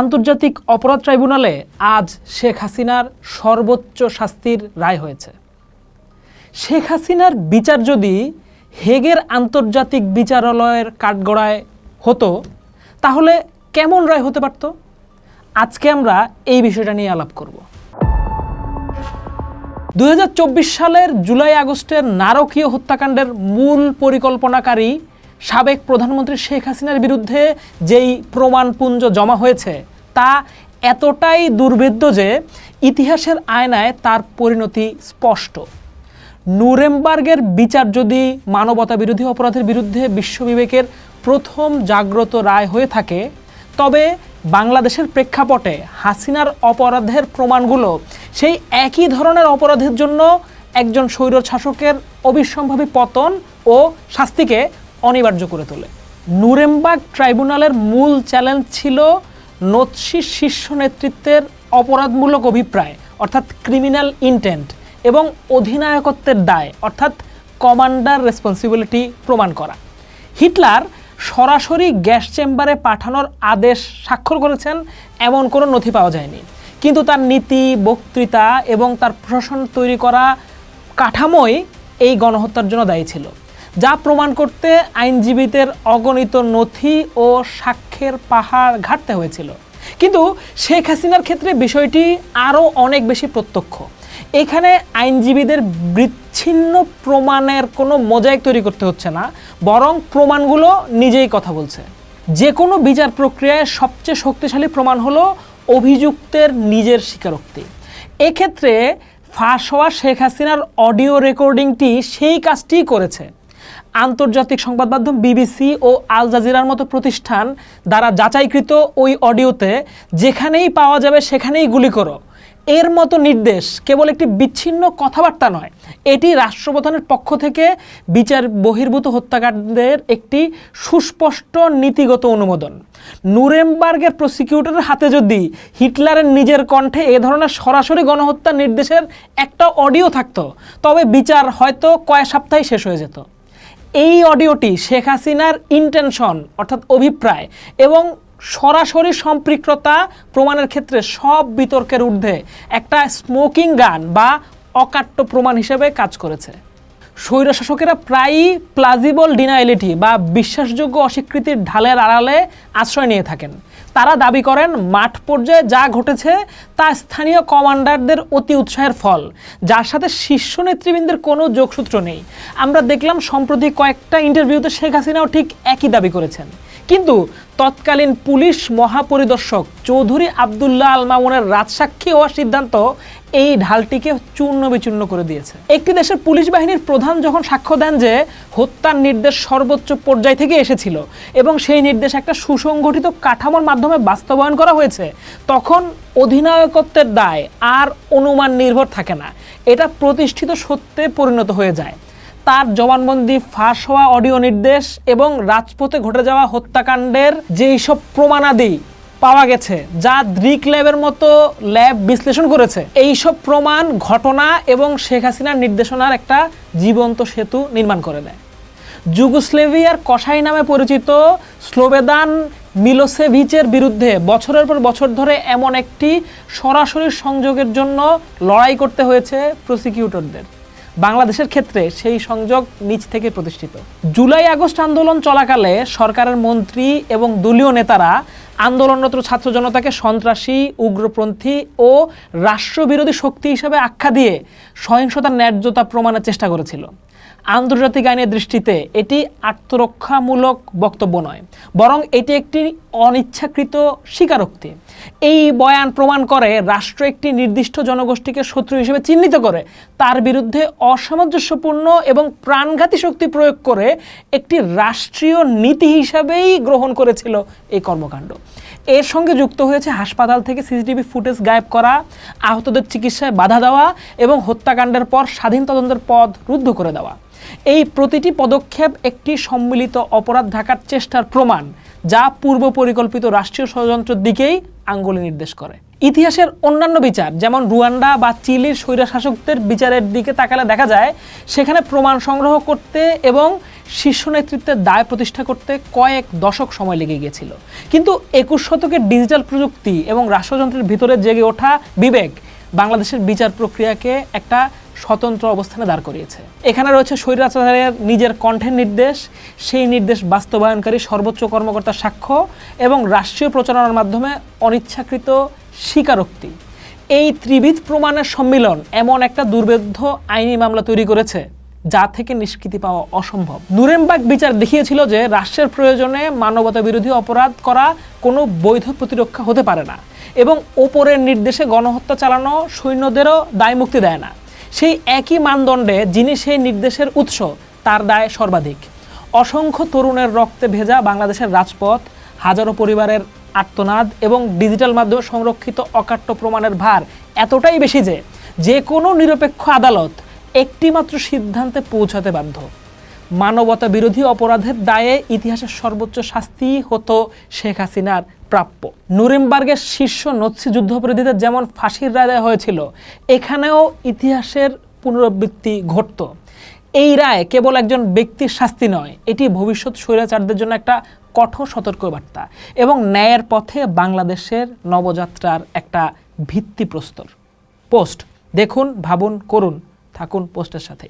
আন্তর্জাতিক অপরাধ ট্রাইব্যুনালে আজ শেখ হাসিনার সর্বোচ্চ শাস্তির রায় হয়েছে। শেখ হাসিনার বিচার যদি হেগের আন্তর্জাতিক বিচারালয়ের কাঠগড়ায় হতো, তাহলে কেমন রায় হতে পারত? আজকে আমরা এই বিষয়টা নিয়ে আলাপ করব। দু হাজার চব্বিশ সালের জুলাই আগস্টের নারকীয় হত্যাকাণ্ডের মূল পরিকল্পনাকারী সাবেক প্রধানমন্ত্রী শেখ হাসিনার বিরুদ্ধে যেই প্রমাণপুঞ্জ জমা হয়েছে, তা এতটাই দুর্ভেদ্য যে ইতিহাসের আয়নায় তার পরিণতি স্পষ্ট। নুরেমবার্গের বিচার যদি মানবতা বিরোধী অপরাধের বিরুদ্ধে বিশ্ববিবেকের প্রথম জাগ্রত রায় হয়ে থাকে, তবে বাংলাদেশের প্রেক্ষাপটে হাসিনার অপরাধের প্রমাণগুলো সেই একই ধরনের অপরাধের জন্য একজন স্বৈর শাসকের অবিসম্ভাবী পতন ও শাস্তিকে অনিবার্য করে তোলে। নুরেমবার্গ ট্রাইব্যুনালের মূল চ্যালেঞ্জ ছিল নৎসির শীর্ষ নেতৃত্বের অপরাধমূলক অভিপ্রায়, অর্থাৎ ক্রিমিনাল ইন্টেন্ট এবং অধিনায়কত্বের দায়, অর্থাৎ কমান্ডার রেসপন্সিবিলিটি প্রমাণ করা। হিটলার সরাসরি গ্যাস চেম্বারে পাঠানোর আদেশ স্বাক্ষর করেছেন, এমন কোনো নথি পাওয়া যায়নি। কিন্তু তার নীতি, বক্তৃতা এবং তার প্রশাসন তৈরি করা কাঠামোই এই গণহত্যার জন্য দায়ী ছিল। যা প্রমাণ করতে আইনজীবীদের অগণিত নথি ও সাক্ষ্যের পাহাড় ঘাটতে হয়েছিল। কিন্তু শেখ হাসিনার ক্ষেত্রে বিষয়টি আরও অনেক বেশি প্রত্যক্ষ। এখানে আইনজীবীদের বিচ্ছিন্ন প্রমাণের কোনো মোজাইক তৈরি করতে হচ্ছে না, বরং প্রমাণগুলো নিজেই কথা বলছে। যে কোনো বিচার প্রক্রিয়ায় সবচেয়ে শক্তিশালী প্রমাণ হলো অভিযুক্তের নিজের স্বীকারোক্তি। এক্ষেত্রে ফাঁস হওয়া শেখ হাসিনার অডিও রেকর্ডিংটি সেই কাজটিই করেছে। আন্তর্জাতিক সংবাদ মাধ্যম বিবিসি ও আল জাজিরার মতো প্রতিষ্ঠান দ্বারা যাচাইকৃত ওই অডিওতে যেখানেই পাওয়া যাবে সেখানেই গুলি করো। এর মতো নির্দেশ কেবল একটি বিচ্ছিন্ন কথাবার্তা নয়, এটি রাষ্ট্রপ্রধানের পক্ষ থেকে বিচার বহির্ভূত হত্যাকাণ্ডের একটি সুস্পষ্ট নীতিগত অনুমোদন। নুরেমবার্গের প্রসিকিউটরের হাতে যদি হিটলারের নিজের কণ্ঠে এ ধরনের সরাসরি গণহত্যার নির্দেশের একটা অডিও থাকতো, তবে বিচার হয়তো কয়েক সপ্তাহে শেষ হয়ে যেত। এই অডিওটি শেখ হাসিনার ইন্টেনশন অর্থাৎ অভিপ্রায়, এবং সরাসরি সম্পৃক্ততা প্রমাণের ক্ষেত্রে সব বিতর্কের ঊর্ধ্বে একটা স্মোকিং গান বা অকাট্য প্রমাণ হিসেবে কাজ করেছে। স্বৈরশাসকেরা প্রায়ই প্লাজিবল ডিনাইলিটি বা বিশ্বাসযোগ্য অস্বীকৃতির ঢালের আড়ালে আশ্রয় নিয়ে থাকেন। তারা দাবি করেন, মাঠ পর্যায়ে যা ঘটেছে তা স্থানীয় কমান্ডারদের অতি উৎসাহের ফল। যার সাথে শীর্ষ নেতৃবৃন্দের কোনো যোগসূত্র নেই। আমরা দেখলাম, সম্প্রতি কয়েকটা ইন্টারভিউতে শেখ হাসিনাও ঠিক একই দাবি করেছেন। কিন্তু তৎকালীন পুলিশ মহাপরিদর্শক চৌধুরী আবদুল্লাহ আল মামুনের রাজসাক্ষী হওয়ার সিদ্ধান্ত এই ঢালটিকে চূর্ণ বিচূর্ণ করে দিয়েছে। একটি দেশের পুলিশ বাহিনীর প্রধান যখন সাক্ষ্য দেন যে হত্যার নির্দেশ সর্বোচ্চ পর্যায় থেকে এসেছিল এবং সেই নির্দেশ একটা সুসংগঠিত কাঠামোর মাধ্যমে বাস্তবায়ন করা হয়েছে, তখন অধিনায়কত্বের দায় আর অনুমান নির্ভর থাকে না। এটা প্রতিষ্ঠিত সত্যে পরিণত হয়ে যায়। তার জবানবন্দি ফাঁস হওয়া অডিও নির্দেশ এবং রাজপথে ঘটে যাওয়া হত্যাকাণ্ডের যেই সব প্রমাণাদি পাওয়া গেছে, যা দ্রিক ল্যাবের মতো ল্যাব বিশ্লেষণ করেছে, এই সব প্রমাণ, ঘটনা এবং শেখ হাসিনার নির্দেশনার একটা জীবন্ত সেতু নির্মাণ করে দেয়। যুগোস্লেভিয়ার কসাই নামে পরিচিত স্লোবেদান মিলোসেভিচের বিরুদ্ধে বছরের পর বছর ধরে এমন একটি সরাসরি সংযোগের জন্য লড়াই করতে হয়েছে প্রসিকিউটরদের। বাংলাদেশের ক্ষেত্রে সেই সংযোগ নিচ থেকে প্রতিষ্ঠিত। জুলাই আগস্ট আন্দোলন চলাকালে সরকারের মন্ত্রী এবং দলীয় নেতারা আন্দোলনরত ছাত্র জনতাকে সন্ত্রাসী, উগ্রপন্থী ও রাষ্ট্রবিরোধী শক্তি হিসেবে আখ্যা দিয়ে সহিংসতার ন্যায্যতা প্রমাণের চেষ্টা করেছিল। আন্তর্জাতিক আইনের দৃষ্টিতে এটি আত্মরক্ষামূলক বক্তব্য নয়, বরং এটি একটি অনিচ্ছাকৃত স্বীকারোক্তি। এই বয়ান প্রমাণ করে রাষ্ট্র একটি নির্দিষ্ট জনগোষ্ঠীকে শত্রু হিসেবে চিহ্নিত করে, তার বিরুদ্ধে অসামঞ্জস্যপূর্ণ এবং প্রাণঘাতী শক্তি প্রয়োগ করে একটি রাষ্ট্রীয় নীতি হিসাবেই গ্রহণ করেছিল এই কর্মকাণ্ড। এর সঙ্গে যুক্ত হয়েছে হাসপাতাল থেকে সিসিটিভি ফুটেজ গায়েব করা, আহতদের চিকিৎসায় বাধা দেওয়া এবং হত্যাকাণ্ডের পর স্বাধীন তদন্তের পদ রুদ্ধ করে দেওয়া। এই প্রতিটি পদক্ষেপ একটি সম্মিলিত অপরাধ ঢাকার চেষ্টার প্রমাণ, যা পূর্ব পরিকল্পিত রাষ্ট্রীয় ষড়যন্ত্রের দিকেই আঙ্গুলি নির্দেশ করে। ইতিহাসের অন্যান্য বিচার, যেমন রুয়ান্ডা বা চিলির স্বৈরশাসকদের বিচারের দিকে তাকালে দেখা যায়, সেখানে প্রমাণ সংগ্রহ করতে এবং শীর্ষ নেতৃত্বের দায় প্রতিষ্ঠা করতে কয়েক দশক সময় লেগে গিয়েছিল। কিন্তু একুশ শতকের ডিজিটাল প্রযুক্তি এবং রাষ্ট্রযন্ত্রের ভিতরে জেগে ওঠা বিবেক বাংলাদেশের বিচার প্রক্রিয়াকে একটা স্বতন্ত্র অবস্থানে দাঁড় করিয়েছে। এখানে রয়েছে স্বৈরাচারের নিজের কণ্ঠের নির্দেশ, সেই নির্দেশ বাস্তবায়নকারী সর্বোচ্চ কর্মকর্তা সাক্ষ্য এবং রাষ্ট্রীয় প্রচারণার মাধ্যমে অনিচ্ছাকৃত স্বীকারোক্তি। এই ত্রিবিধ প্রমাণের সম্মিলন এমন একটা দুর্বেদ্য আইনি মামলা তৈরি করেছে যা থেকে নিষ্কৃতি পাওয়া অসম্ভব। নুরেমবার্গ বিচার দেখিয়েছিল যে রাষ্ট্রের প্রয়োজনে মানবতা বিরোধী অপরাধ করা কোনো বৈধ প্রতিরক্ষা হতে পারে না এবং ওপরের নির্দেশে গণহত্যা চালানো সৈন্যদেরও দায় মুক্তি দেয় না। সেই একই মানদণ্ডে যিনি সেই নির্দেশের উৎস, তার দায় সর্বাধিক। অসংখ্য তরুণের রক্তে ভেজা বাংলাদেশের রাজপথ, হাজারো পরিবারের আর্তনাদ এবং ডিজিটাল মাধ্যমে সংরক্ষিত অকাট্য প্রমাণের ভার এতটাই বেশি যে যে কোনো নিরপেক্ষ আদালত একটিমাত্র সিদ্ধান্তে পৌঁছাতে বাধ্য। মানবতা বিরোধী অপরাধের দায়ে ইতিহাসের সর্বোচ্চ শাস্তি হতো শেখ হাসিনার প্রাপ্য। নুরেমবার্গের শীর্ষ নৎসি যুদ্ধাপরাধীদের যেমন ফাঁসির রায় দেওয়া হয়েছিল, এখানেও ইতিহাসের পুনরাবৃত্তি ঘটত। এই রায় কেবল একজন ব্যক্তির শাস্তি নয়, এটি ভবিষ্যৎ স্বৈরাচারদের জন্য একটা কঠোর সতর্কবার্তা এবং ন্যায়ের পথে বাংলাদেশের নবযাত্রার একটা ভিত্তিপ্রস্তর। পোস্ট, দেখুন, ভাবুন, করুন। থাকুন পোস্টের সাথে